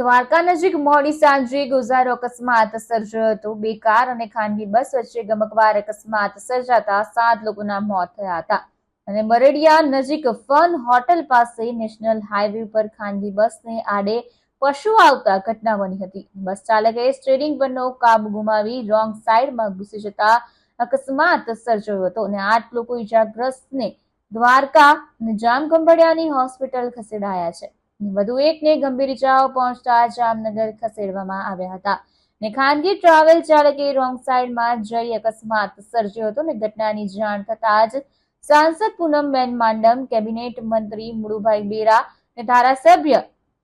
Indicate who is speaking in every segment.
Speaker 1: દ્વારકા નજીક મોડી સાંજે ગુજારો અકસ્માત સર્જાયો હતો. બે કાર અને ખાનગી બસ વચ્ચે ગમકવાર અકસ્માત સર્જાતા સાત લોકોના મોત થયા હતા. અને મરડિયા નજીક ફન હોટલ પાસે નેશનલ હાઈવે પર ખાનગી બસને આડે પશુ આવતા ઘટના બની હતી. બસ ચાલકે સ્ટેરિંગ પરનો કાબુ ગુમાવી રોંગ સાઈડમાં ઘૂસી જતા અકસ્માત સર્જાયો હતો અને આઠ લોકો ઇજાગ્રસ્તને દ્વારકા અને જામખંભાળિયાની હોસ્પિટલ ખસેડાયા છે. વધુ એકને ગંભીર ઇજાઓ પહોંચતા જામનગર ખસેડવામાં આવ્યા હતા. ને ખાનગી ટ્રાવેલ ચાલકે રોંગ સાઈડમાં જઈ અકસ્માત સર્જ્યો હતો ને ઘટનાની જાણ થતાં જ સાંસદ પૂનમબેન માંડમ, કેબિનેટ મંત્રી મુળુભાઈ બેરા ને ધારાસભ્ય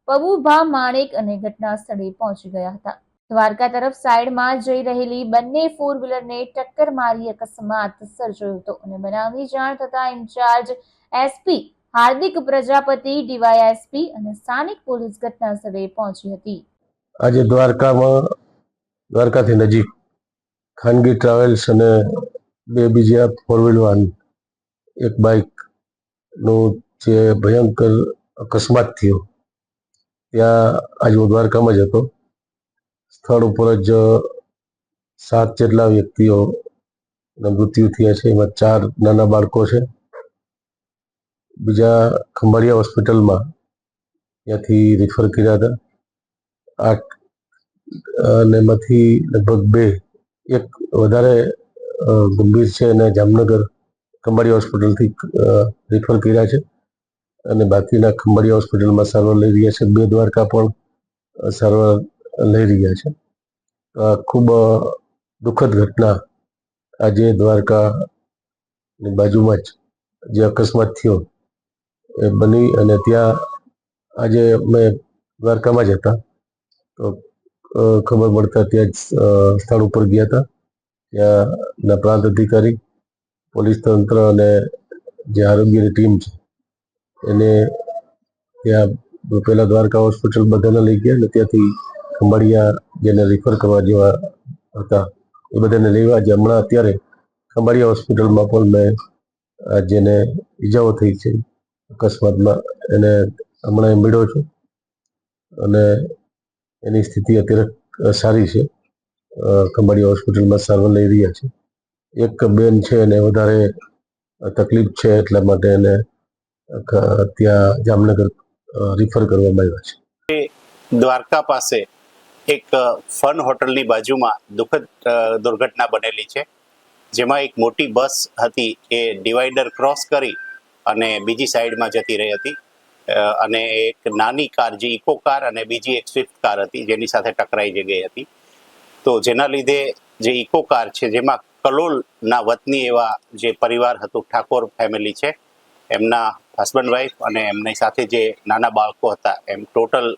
Speaker 1: પબુભા માણેક અને ઘટના સ્થળે પહોંચી ગયા હતા. દ્વારકા તરફ સાઈડમાં જઈ રહેલી બંને ફોર વ્હીલરને ટક્કર મારી અકસ્માત સર્જાયો હતો અને બનાવની જાણ થતાં in charge SP Hardik Prajapati, DYSP અને સ્થાનિક પોલીસ ઘટના સ્થળે પહોંચી હતી.
Speaker 2: આજે દ્વારકામાં, દ્વારકાથી નજીક ખાનગી ટ્રાવેલ્સ અને બે બીજા ફોર વ્હીલ વાહન એક બાઇકનું જે ભયંકર અકસ્માત થયો, ત્યાં આજે હું દ્વારકામાં જ હતો. સ્થળ ઉપર જ સાત જેટલા વ્યક્તિઓના મૃત્યુ થયા છે. એમાં ચાર નાના બાળકો છે. બીજા ખંભાળિયા હોસ્પિટલમાં ત્યાંથી રિફર કર્યા હતા. આઠ, અને એમાંથી લગભગ બે, એક વધારે ગંભીર છે અને જામનગર ખંભાળિયા હોસ્પિટલથી રિફર કર્યા છે. અને બાકીના ખંભાળિયા હોસ્પિટલમાં સારવાર લઈ રહ્યા છે. બે દ્વારકા પણ સારવાર લઈ રહ્યા છે. ખૂબ દુઃખદ ઘટના આજે દ્વારકાની બાજુમાં જ, જે અકસ્માત થયો. એ બની અને ત્યાં આજે અમે દ્વારકામાં જ હતા. તો ખબર મળતા ત્યાં જ સ્થળ ઉપર ગયા હતા. ત્યાંના પ્રાંત અધિકારી, પોલીસ તંત્ર અને જે આરોગ્યની ટીમ છે, એને ત્યાં પહેલા દ્વારકા હોસ્પિટલ બધાને લઈ ગયા અને ત્યાંથી ખંભાળિયા જેને રિફર કરવા જેવા હતા, એ બધાને લેવા જે હમણાં અત્યારે ખંભાળિયા હોસ્પિટલમાં પણ મેં જેને ઈજાઓ થઈ છે અકસ્માતમાં એને હમણાં એ મળ્યો છું. અને એની સ્થિતિ અત્યારે સારી છે. ખંભાળિયા હોસ્પિટલમાં સારવાર લઈ રહ્યા છે. એક બેન છે એને વધારે તકલીફ છે એટલા માટે એને ત્યાં જામનગર રિફર કરવામાં આવ્યા છે.
Speaker 3: દ્વારકા પાસે એક ફન હોટલની બાજુમાં દુઃખદ દુર્ઘટના બનેલી છે. જેમાં એક મોટી બસ હતી એ ડિવાઈડર ક્રોસ કરી અને બીજી સાઈડમાં જતી રહી હતી. અને એક નાની કાર, જે ઇકો કાર અને બીજી એક સ્વિફ્ટ કાર હતી, જેની સાથે ટકરાઈ જઈ ગઈ હતી. તો જેના લીધે જે ઇકો કાર છે, જેમાં કલોલના વતની એવા જે પરિવાર હતું, ઠાકોર ફેમિલી છે, એમના હસબન્ડ વાઈફ અને એમની સાથે જે નાના બાળકો હતા, એમ ટોટલ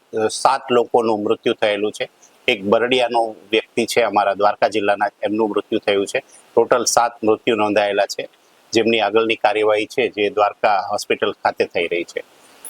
Speaker 3: સાત લોકોનું મૃત્યુ થયેલું છે. એક બરડિયાનો વ્યક્તિ છે અમારા દ્વારકા જિલ્લાના, એમનું મૃત્યુ થયું છે. ટોટલ સાત મૃત્યુ નોંધાયેલા છે. જેમની આગળની કાર્યવાહી છે જે દ્વારકા હોસ્પિટલ ખાતે થઈ રહી છે.